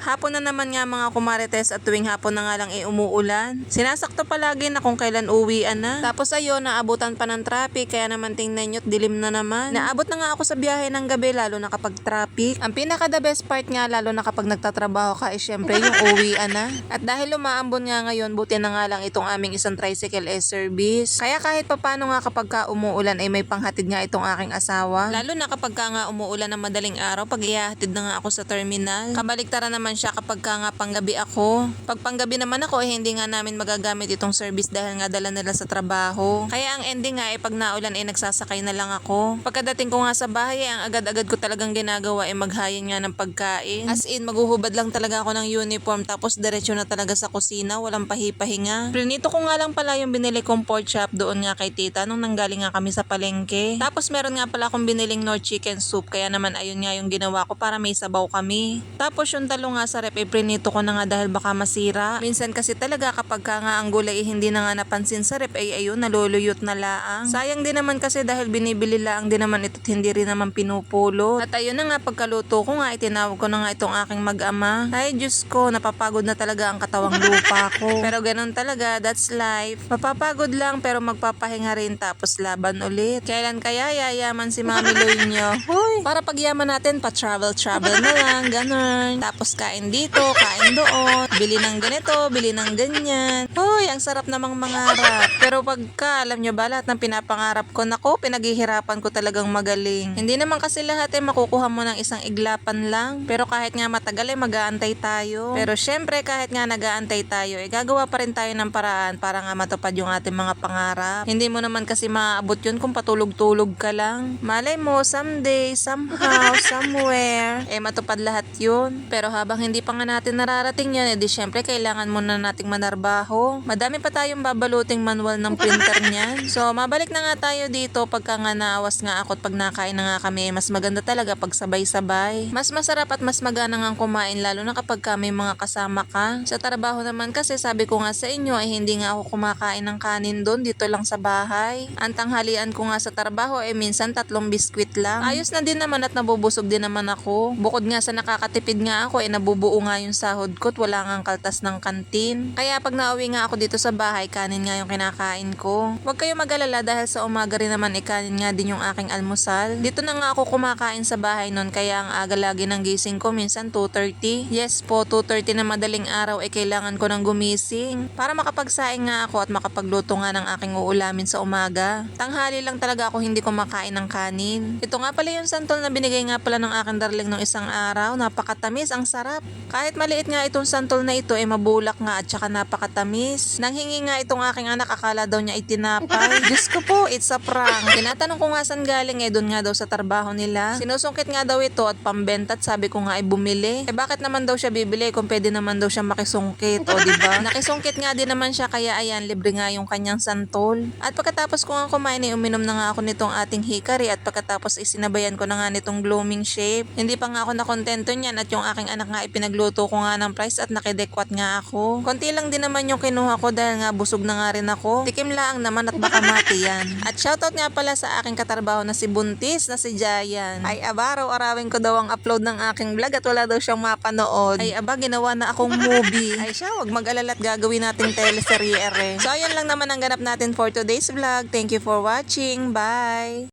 Hapon na naman nga mga kumarites at tuwing hapon na nga lang eh umuulan. Sinasakto palagi na kung kailan uwian na. Tapos ayun, naabutan pa ng traffic kaya naman tingnan nyo't dilim na naman. Naabot na nga ako sa biyahe ng gabi lalo na kapag traffic. Ang pinaka the best part nga lalo na kapag nagtatrabaho ka eh syempre yung uwian na. At dahil umaambon nga ngayon, buti na nga lang itong aming isang tricycle eh service. Kaya kahit papano nga kapag ka umuulan ay may panghatid nga itong aking asawa. Lalo na kapag ka nga umuulan ng madaling araw, pag ihahatid na nga ako sa terminal. Kabaliktaran naman siya kapag ka nga panggabi ako. Pag panggabi naman ako, eh, hindi nga namin magagamit itong service dahil nga dala nila sa trabaho. Kaya ang ending nga eh pag naulan ay nagsasakay na lang ako. Pagkadating ko nga sa bahay, eh, ang agad-agad ko talagang ginagawa ay maghayin nga ng pagkain. As in, maghuhubad lang talaga ako ng uniform tapos diretso na talaga sa kusina, walang pahipahinga. Prinito ko nga lang pala yung binili kong pork chop doon nga kay tita nung nanggaling nga kami sa palengke. Tapos meron nga pala akong biniling North chicken soup kaya naman ayun nga yung ginawa ko para may sabaw kami. Tapos yung talo nga sa rep eh prinito ko na nga dahil baka masira. Minsan kasi talaga kapag ka nga ang gulay eh, hindi na nga napansin sa rep ay ayun naluluyot na laang. Sayang din naman kasi dahil binibili lang din naman ito at hindi rin naman pinupulot. At ayun na nga pagkaluto ko nga itinawag ko na nga itong aking mag-ama. Ay Diyos ko napapagod na talaga ang katawang lupa ko. Pero ganun talaga that's life. Mapapagod lang pero magpapahinga rin tapos laban ulit. Kailan kaya yayaman si Mami Loy nyo? Hoy, para pagyaman natin pa travel travel na lang ganun. Tapos kain dito, kain doon. Bili ng ganito, bili ng ganyan. Hoy, ang sarap namang mangarap. Pero pagka, alam nyo ba, lahat ng pinapangarap ko, nako, pinaghihirapan ko talagang magaling. Hindi naman kasi lahat eh makukuha mo ng isang iglapan lang. Pero kahit nga matagal eh, mag-aantay tayo. Pero syempre, kahit nga nag-aantay tayo, eh, gagawa pa rin tayo ng paraan para nga matupad yung ating mga pangarap. Hindi mo naman kasi maaabot yun kung patulog-tulog ka lang. Malay mo, someday, somehow, somewhere, eh matupad lahat yun. Pero habang hindi pa nga natin nararating yan, edi syempre kailangan muna nating manarbaho. Madami pa tayong babaluting manual ng printer niyan. So, mabalik na nga tayo dito pagka nga naawas nga ako at pag nakain na nga kami, mas maganda talaga pag sabay-sabay. Mas masarap at mas magana nga kumain lalo na kapag kami mga kasama ka. Sa trabaho naman kasi sabi ko nga sa inyo ay hindi nga ako kumakain ng kanin doon dito lang sa bahay. Ang tanghalian ko nga sa trabaho ay minsan tatlong biskwit lang. Ayos na din naman at nabubusog din naman ako. Bukod nga sa nakakatipid nga ako ay nabubuo nga yung sahod ko at wala nga kaltas ng kantin. Kaya pag nauwi nga ako dito sa bahay, kanin nga yung kinakain ko. Huwag kayo mag-alala dahil sa umaga rin naman ikanin nga din yung aking almusal. Dito na nga ako kumakain sa bahay nun kaya ang aga lagi ng gising ko minsan 2.30. Yes po, 2.30 na madaling araw ay kailangan ko ng gumising para makapagsaing nga ako at makapagluto nga ng aking uulamin sa umaga. Tanghali lang talaga ako hindi kumakain ng kanin. Ito nga pala yung santol na binigay nga pala ng aking darling nung isang araw. Napakatamis, ang sarap. Kahit maliit nga itong santol na ito ay mabulak nga at saka napakatamis. Nanghingi nga itong aking anak akala daw niya itinapay. Diyos ko po, it's a prank. Tinatanong ko nga saan galing eh doon nga daw sa trabaho nila. Sinusungkit nga daw ito at pambenta at sabi ko nga ay bumili. Eh bakit naman daw siya bibili kung pwede naman daw siya makisungkit o di ba? Nakisungkit nga din naman siya kaya ayan libre nga yung kanyang santol. At pagkatapos ko nga kumain ay uminom na nga ako nitong ating hikari at pagkatapos isinabayan ko na nga nitong blooming shape. Hindi pa nga ako nakontento niyan at yung aking anak nga ipinagluto ko nga ng price at nakidekwat nga ako. Konti lang din naman yung kinuha ko dahil nga busog na nga rin ako. Tikim lang naman at baka mati yan. At shoutout nga pala sa aking katarbaho na si Buntis na si Jayan. Ay aba, araw-arawin ko daw ang upload ng aking vlog at wala daw siyang mapanood. Ay aba, ginawa na akong movie. Ay siya, wag mag-alala at gagawin nating teleserye ere. So ayan lang naman ang ganap natin for today's vlog. Thank you for watching. Bye!